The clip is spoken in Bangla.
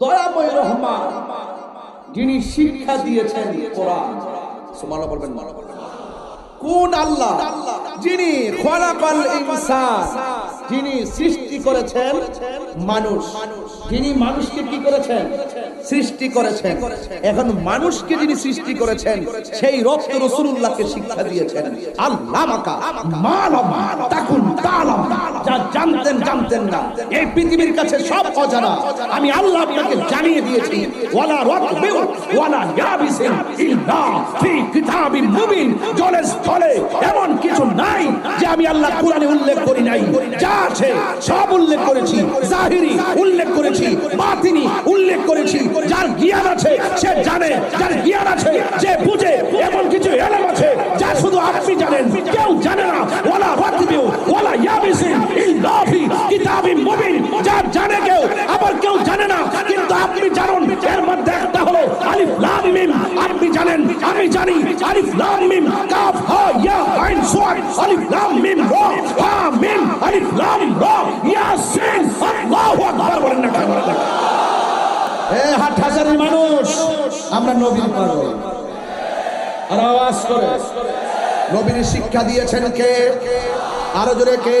দয়াময় রহমান যিনি শিক্ষা দিয়েছেন কোরআন। সুবহানাল্লাহ বলবেন না। কোন আল্লাহ যিনি ইনসান, যিনি সৃষ্টি করেছেন মানুষ, যিনি মানুষকে কি করেছেন? সৃষ্টি করেছেন। এখন মানুষকে যিনি সৃষ্টি করেছেন, সেই রক্ত রসুল্লাহকে শিক্ষা দিয়েছেন। আল্লাহ মাকা জানতেন জানতেন না। এই পৃথিবীর কাছে সব অজানা। আমি আল্লাহ আপনাকে জানিয়ে দিয়েছি, ওয়ালা ওয়ালা ইয়াবিসিন ইল্লা ফি মুবিন। জলে স্থলে এমন কিছু নাই যে আমি আল্লাহ কোরআনে উল্লেখ করি নাই। যা আছে সব উল্লেখ করেছি, জাহিরি উল্লেখ করেছি, বাতিনি উল্লেখ করেছি। যার জ্ঞান আছে, সে জানে। যার জ্ঞান আছে, যে বুঝে। এমন কিছু এলেম আছে, যা শুধু আপনি জানেন। কেউ জানে না। ওয়ালা মুবিন যা জানে কেউ, আবার কেউ জানে না। কিন্তু আপনি জানুন, এর মধ্যে একটা হলো আলিফ লাম মিম। আপনি জানেন, আমি জানি, আলিফ লাম মিম, কাফ, হা, ইয়া, আইন সুয়াদ আলিফ লাম মিম, রা, হা, মিম, আলিফ লাম, রা, ইয়াসিন। আল্লাহু আকবার বলেন না কেন? এ হাট হাজারের মানুষ, আমরা নবীর পাগল। আর আওয়াজ করে। নবীর শিক্ষা দিয়েছেন কে? আরও জোরে কে?